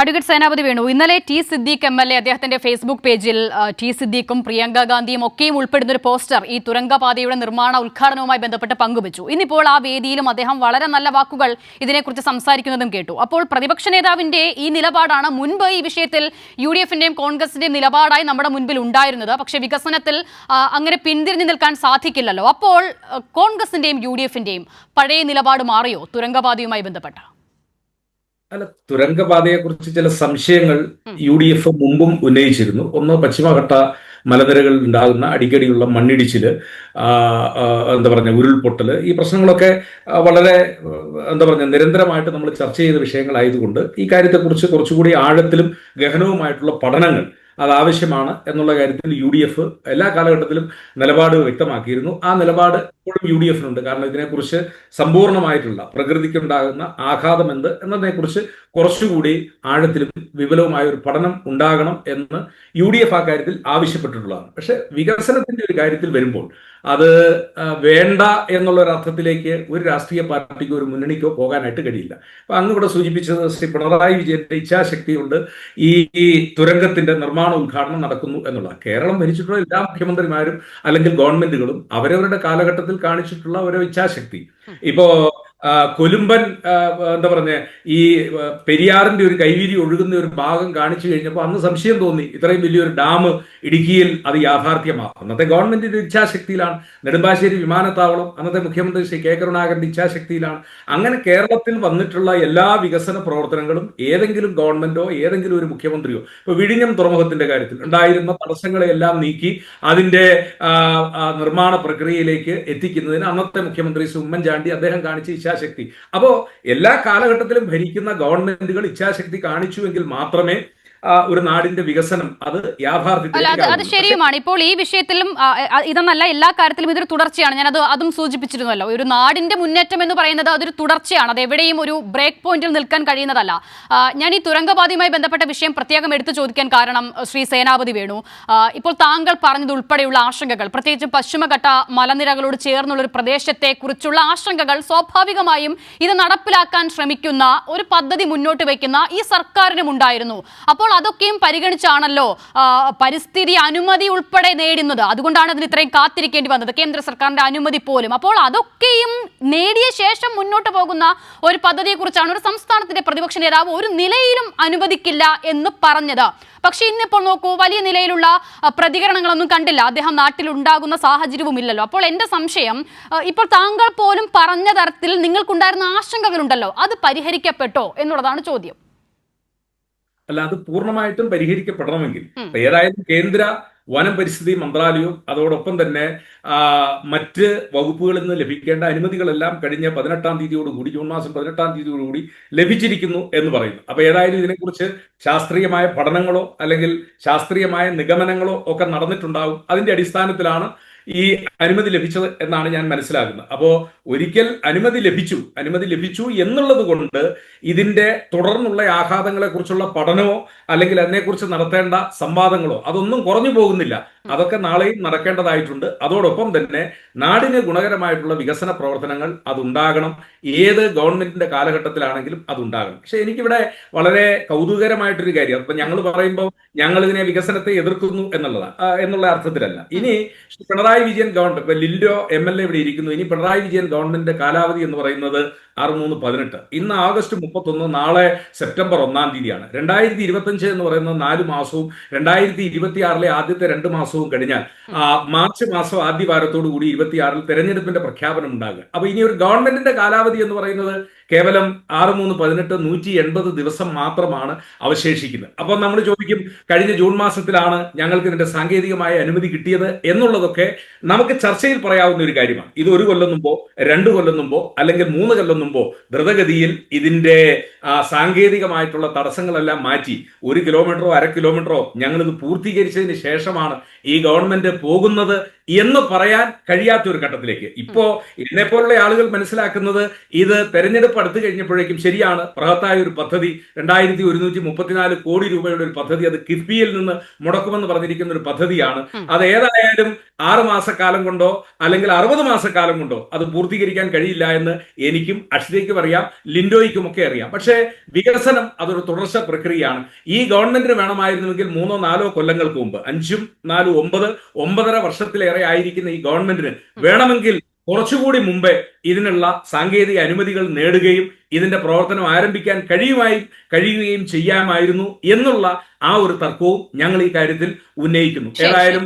Advocate Senapathi Venu. ഇന്നലെ T Siddique M L A അദ്ദേഹത്തിന്റെ Facebook പേജിൽ ടി സിദ്ദീഖും പ്രിയങ്ക ഗാന്ധിയും ഒക്കെയും ഉൾപ്പെടുന്ന ഒരു പോസ്റ്റർ ഈ തുരങ്കപാതയുടെ നിർമ്മാണ ഉദ്ഘാടനവുമായി ബന്ധപ്പെട്ട് പങ്കുവച്ചു. ഇന്നിപ്പോൾ ആ വേദിയിലും അദ്ദേഹം വളരെ നല്ല വാക്കുകൾ ഇതിനെക്കുറിച്ച് സംസാരിക്കുന്നതും കേട്ടു. അപ്പോൾ പ്രതിപക്ഷ നേതാവിന്റെ ഈ നിലപാടാണ് മുൻപ് ഈ വിഷയത്തിൽ യു ഡി എഫിന്റെയും കോൺഗ്രസിന്റെയും നിലപാടായി നമ്മുടെ മുൻപിൽ ഉണ്ടായിരുന്നത്. പക്ഷെ വികസനത്തിൽ അങ്ങനെ പിന്തിരിഞ്ഞു നിൽക്കാൻ സാധിക്കില്ലല്ലോ. അപ്പോൾ കോൺഗ്രസിന്റെയും യു ഡി എഫിന്റെയും പഴയ നിലപാട് മാറിയോ? തുരങ്കപാതയുമായി ബന്ധപ്പെട്ട് അല്ല തുരങ്കപാതയെക്കുറിച്ച് ചില സംശയങ്ങൾ യു ഡി എഫ് മുമ്പും ഉന്നയിച്ചിരുന്നു. ഒന്ന് പശ്ചിമഘട്ട മലനിരകളിൽ ഉണ്ടാകുന്ന അടിക്കടിയുള്ള മണ്ണിടിച്ചിൽ എന്താ പറഞ്ഞ ഉരുൾപൊട്ടൽ ഈ പ്രശ്നങ്ങളൊക്കെ വളരെ എന്താ പറഞ്ഞ നിരന്തരമായിട്ട് നമ്മൾ ചർച്ച ചെയ്ത വിഷയങ്ങളായതുകൊണ്ട് ഈ കാര്യത്തെക്കുറിച്ച് കുറച്ചുകൂടി ആഴത്തിലും ഗഹനവുമായിട്ടുള്ള പഠനങ്ങൾ അത് ആവശ്യമാണ് എന്നുള്ള കാര്യത്തിൽ യു ഡി എഫ് എല്ലാ കാലഘട്ടത്തിലും നിലപാട് വ്യക്തമാക്കിയിരുന്നു. ആ നിലപാട് ഇപ്പോഴും യു ഡി എഫിനുണ്ട് കാരണം ഇതിനെക്കുറിച്ച് സമ്പൂർണമായിട്ടുള്ള പ്രകൃതിക്കുണ്ടാകുന്ന ആഘാതം എന്ത് എന്നതിനെക്കുറിച്ച് കുറച്ചുകൂടി ആഴത്തിലും വിപുലവുമായ ഒരു പഠനം ഉണ്ടാകണം എന്ന് യു ഡി എഫ് ആ കാര്യത്തിൽ ആവശ്യപ്പെട്ടിട്ടുള്ളതാണ്. പക്ഷെ വികസനത്തിന്റെ ഒരു കാര്യത്തിൽ വരുമ്പോൾ അത് വേണ്ട എന്നുള്ള ഒരു അർത്ഥത്തിലേക്ക് ഒരു രാഷ്ട്രീയ പാർട്ടിക്കോ ഒരു മുന്നണിക്കോ പോകാനായിട്ട് കഴിയില്ല. അപ്പൊ അങ്ങ് ഇവിടെ സൂചിപ്പിച്ചത് ശ്രീ പിണറായി വിജയന്റെ ഇച്ഛാശക്തി കൊണ്ട് ഈ ഈ തുരങ്കത്തിന്റെ നിർമ്മാണ ഉദ്ഘാടനം നടക്കുന്നു എന്നുള്ള കേരളം ഭരിച്ചിട്ടുള്ള എല്ലാ മുഖ്യമന്ത്രിമാരും അല്ലെങ്കിൽ ഗവൺമെന്റുകളും അവരവരുടെ കാലഘട്ടത്തിൽ കാണിച്ചിട്ടുള്ള ഓരോ ഇച്ഛാശക്തി ഇപ്പോ കൊലുമ്പൻ എന്താ പറഞ്ഞ ഈ പെരിയാറിന്റെ ഒരു കൈവിരി ഒഴുകുന്ന ഒരു ഭാഗം കാണിച്ചു കഴിഞ്ഞപ്പോൾ അന്ന് സംശയം തോന്നി. ഇത്രയും വലിയൊരു ഡാം ഇടുക്കിയിൽ അത് യാഥാർത്ഥ്യമാകും അന്നത്തെ ഗവൺമെന്റിന്റെ ഇച്ഛാശക്തിയിലാണ്. നെടുമ്പാശ്ശേരി വിമാനത്താവളം അന്നത്തെ മുഖ്യമന്ത്രി ശ്രീ കെ കരുണാകരന്റെ ഇച്ഛാശക്തിയിലാണ്. അങ്ങനെ കേരളത്തിൽ വന്നിട്ടുള്ള എല്ലാ വികസന പ്രവർത്തനങ്ങളും ഏതെങ്കിലും ഗവൺമെന്റോ ഏതെങ്കിലും ഒരു മുഖ്യമന്ത്രിയോ ഇപ്പൊ വിഴിഞ്ഞം തുറമുഖത്തിന്റെ കാര്യത്തിൽ ഉണ്ടായിരുന്ന തടസ്സങ്ങളെല്ലാം നീക്കി അതിന്റെ നിർമ്മാണ പ്രക്രിയയിലേക്ക് എത്തിക്കുന്നതിന് അന്നത്തെ മുഖ്യമന്ത്രി ശ്രീ ഉമ്മൻചാണ്ടി അദ്ദേഹം കാണിച്ച ഇച്ഛാശക്തി. അപ്പോ എല്ലാ കാലഘട്ടത്തിലും ഭരിക്കുന്ന ഗവൺമെന്റുകൾ ഇച്ഛാശക്തി കാണിച്ചുവെങ്കിൽ മാത്രമേ ഒരു നാടിന്റെ വികസനം അത് അല്ല അത് ശരിയുമാണ്. ഇപ്പോൾ ഈ വിഷയത്തിലും ഇതെന്നല്ല എല്ലാ കാര്യത്തിലും ഇതൊരു തുടർച്ചയാണ്. ഞാൻ അത് അതും സൂചിപ്പിച്ചിരുന്നല്ലോ. ഒരു നാടിന്റെ മുന്നേറ്റം എന്ന് പറയുന്നത് അതൊരു തുടർച്ചയാണ്. അത് എവിടെയും ഒരു ബ്രേക്ക് പോയിന്റിൽ നിൽക്കാൻ കഴിയുന്നതല്ല. ഞാൻ ഈ തുരങ്കപാതയുമായി ബന്ധപ്പെട്ട വിഷയം പ്രത്യേകം എടുത്തു ചോദിക്കാൻ കാരണം ശ്രീ സേനാപതി വേണു. ഇപ്പോൾ താങ്കൾ പറഞ്ഞത് ഉൾപ്പെടെയുള്ള ആശങ്കകൾ പ്രത്യേകിച്ച് പശ്ചിമഘട്ട മലനിരകളോട് ചേർന്നുള്ള ഒരു പ്രദേശത്തെ കുറിച്ചുള്ള ആശങ്കകൾ സ്വാഭാവികമായും ഇത് നടപ്പിലാക്കാൻ ശ്രമിക്കുന്ന ഒരു പദ്ധതി മുന്നോട്ട് വയ്ക്കുന്ന ഈ സർക്കാരിനും ഉണ്ടായിരുന്നു അപ്പോൾ അതൊക്കെയും പരിഗണിച്ചാണല്ലോ പരിസ്ഥിതി അനുമതി ഉൾപ്പെടെ നേടുന്നത്. അതുകൊണ്ടാണ് അതിന് ഇത്രയും കാത്തിരിക്കേണ്ടി വന്നത് കേന്ദ്ര സർക്കാരിന്റെ അനുമതി പോലും. അപ്പോൾ അതൊക്കെയും നേടിയ ശേഷം മുന്നോട്ട് പോകുന്ന ഒരു പദ്ധതിയെക്കുറിച്ചാണ് ഒരു സംസ്ഥാനത്തിന്റെ പ്രതിപക്ഷ നേതാവ് ഒരു നിലയിലും അനുവദിക്കില്ല എന്ന് പറഞ്ഞത്. പക്ഷെ ഇന്നിപ്പോൾ നോക്കൂ വലിയ നിലയിലുള്ള പ്രതികരണങ്ങളൊന്നും കണ്ടില്ല. അദ്ദേഹം നാട്ടിൽ ഉണ്ടാകുന്ന സാഹചര്യവും ഇല്ലല്ലോ അപ്പോൾ എന്റെ സംശയം ഇപ്പോൾ താങ്കൾ പോലും പറഞ്ഞ തരത്തിൽ നിങ്ങൾക്കുണ്ടായിരുന്ന ആശങ്കകളുണ്ടല്ലോ. അത് പരിഹരിക്കപ്പെട്ടോ എന്നുള്ളതാണ് ചോദ്യം. അല്ല അത് പൂർണമായിട്ടും പരിഹരിക്കപ്പെടണമെങ്കിൽ. ഏതായാലും കേന്ദ്ര വനം പരിസ്ഥിതി മന്ത്രാലയവും അതോടൊപ്പം തന്നെ മറ്റ് വകുപ്പുകളിൽ നിന്ന് ലഭിക്കേണ്ട അനുമതികളെല്ലാം കഴിഞ്ഞ പതിനെട്ടാം തീയതിയോടുകൂടി ജൂൺ മാസം പതിനെട്ടാം തീയതിയോടുകൂടി ലഭിച്ചിരിക്കുന്നു എന്ന് പറയുന്നു. അപ്പൊ ഏതായാലും ഇതിനെക്കുറിച്ച് ശാസ്ത്രീയമായ പഠനങ്ങളോ അല്ലെങ്കിൽ ശാസ്ത്രീയമായ നിഗമനങ്ങളോ ഒക്കെ നടന്നിട്ടുണ്ടാകും അതിന്റെ അടിസ്ഥാനത്തിലാണ് ഈ അനുമതി ലഭിച്ചത് എന്നാണ് ഞാൻ മനസ്സിലാക്കുന്നത് അപ്പോ ഒരിക്കൽ അനുമതി ലഭിച്ചു അനുമതി ലഭിച്ചു എന്നുള്ളത് കൊണ്ട് ഇതിന്റെ തുടർന്നുള്ള ആഘാതങ്ങളെ കുറിച്ചുള്ള പഠനമോ അല്ലെങ്കിൽ അതിനെക്കുറിച്ച് നടത്തേണ്ട സംവാദങ്ങളോ അതൊന്നും കുറഞ്ഞു പോകുന്നില്ല. അതൊക്കെ നാളെയും നടക്കേണ്ടതായിട്ടുണ്ട്. അതോടൊപ്പം തന്നെ നാടിന് ഗുണകരമായിട്ടുള്ള വികസന പ്രവർത്തനങ്ങൾ അതുണ്ടാകണം. ഏത് ഗവൺമെന്റിന്റെ കാലഘട്ടത്തിലാണെങ്കിലും അതുണ്ടാകണം. പക്ഷെ എനിക്കിവിടെ വളരെ കൗതുകരമായിട്ടൊരു കാര്യം. അപ്പൊ ഞങ്ങൾ പറയുമ്പോൾ ഞങ്ങൾ ഇതിനെ വികസനത്തെ എതിർക്കുന്നു എന്നുള്ളതാണ് എന്നുള്ള അർത്ഥത്തിലല്ല. ഇനി പിണറായി വിജയൻ ഗവൺമെന്റ് ഇപ്പൊ ലിൻഡോ എം എൽ എ ഇവിടെ ഇരിക്കുന്നു. ഇനി പിണറായി വിജയൻ ഗവൺമെന്റിന്റെ കാലാവധി എന്ന് പറയുന്നത് ആറ് മൂന്ന് പതിനെട്ട്. ഇന്ന് ആഗസ്റ്റ് മുപ്പത്തൊന്ന് നാളെ സെപ്റ്റംബർ ഒന്നാം തീയതിയാണ്. രണ്ടായിരത്തി ഇരുപത്തഞ്ച് എന്ന് പറയുന്നത് നാല് മാസവും രണ്ടായിരത്തി ഇരുപത്തി ആറിലെ ആദ്യത്തെ രണ്ട് മാസവും കഴിഞ്ഞാൽ മാർച്ച് മാസം ആദ്യ വാരത്തോടു കൂടി ഇരുപത്തിയാറിൽ തെരഞ്ഞെടുപ്പിന്റെ പ്രഖ്യാപനം ഉണ്ടാകുക അപ്പൊ ഇനി ഒരു ഗവൺമെന്റിന്റെ കാലാവധി എന്ന് പറയുന്നത് കേവലം ആറ് മൂന്ന് പതിനെട്ട് നൂറ്റി എൺപത് ദിവസം മാത്രമാണ് അവശേഷിക്കുന്നത്. അപ്പോൾ നമ്മൾ ചോദിക്കും കഴിഞ്ഞ ജൂൺ മാസത്തിലാണ് ഞങ്ങൾക്ക് ഇതിന്റെ സാങ്കേതികമായ അനുമതി കിട്ടിയത് എന്നുള്ളതൊക്കെ നമുക്ക് ചർച്ചയിൽ പറയാവുന്ന ഒരു കാര്യമാണ്. ഇത് ഒരു കൊല്ലം മുമ്പോ രണ്ട് കൊല്ലം മുമ്പോ അല്ലെങ്കിൽ മൂന്ന് കൊല്ലം മുമ്പോ ദ്രുതഗതിയിൽ ഇതിന്റെ സാങ്കേതികമായിട്ടുള്ള തടസ്സങ്ങളെല്ലാം മാറ്റി. ഒരു കിലോമീറ്ററോ അര കിലോമീറ്ററോ ഞങ്ങളിത് പൂർത്തീകരിച്ചതിന് ശേഷമാണ് ഈ ഗവൺമെന്റ് പോകുന്നത് എന്ന് പറയാൻ കഴിയാത്ത ഒരു ഘട്ടത്തിലേക്ക്. ഇപ്പോ എന്നെ പോലുള്ള ആളുകൾ മനസ്സിലാക്കുന്നത് ഇത് തെരഞ്ഞെടുപ്പ് അടുത്ത് കഴിഞ്ഞപ്പോഴേക്കും ശരിയാണ് ബൃഹത്തായ ഒരു പദ്ധതി രണ്ടായിരത്തി ഒരുന്നൂറ്റി മുപ്പത്തിനാല് കോടി രൂപയുടെ ഒരു പദ്ധതി അത് കിഫ്ബിയിൽ നിന്ന് മുടക്കുമെന്ന് പറഞ്ഞിരിക്കുന്ന ഒരു പദ്ധതിയാണ്. അത് ഏതായാലും ആറ് മാസക്കാലം കൊണ്ടോ അല്ലെങ്കിൽ അറുപത് മാസക്കാലം കൊണ്ടോ അത് പൂർത്തീകരിക്കാൻ കഴിയില്ല എന്ന് എനിക്കും അക്ഷരയ്ക്കും അറിയാം ലിൻഡോയ്ക്കും ഒക്കെ അറിയാം. പക്ഷേ വികസനം അതൊരു തുടർച്ച പ്രക്രിയയാണ്. ഈ ഗവൺമെന്റിന് വേണമായിരുന്നുവെങ്കിൽ മൂന്നോ നാലോ കൊല്ലങ്ങൾക്ക് മുമ്പ് അഞ്ചും നാലും ഒമ്പത് ഒമ്പതര വർഷത്തിലേറെ ആയിരിക്കുന്ന ഈ ഗവൺമെന്റിന് വേണമെങ്കിൽ കുറച്ചുകൂടി മുമ്പേ ഇതിനുള്ള സാങ്കേതിക അനുമതികൾ നേടുകയും ഇതിന്റെ പ്രവർത്തനം ആരംഭിക്കാൻ കഴിയുമായി കഴിയുകയും ചെയ്യാമായിരുന്നു എന്നുള്ള ആ ഒരു തർക്കവും ഞങ്ങൾ ഈ കാര്യത്തിൽ ഉന്നയിക്കുന്നു. ഏതായാലും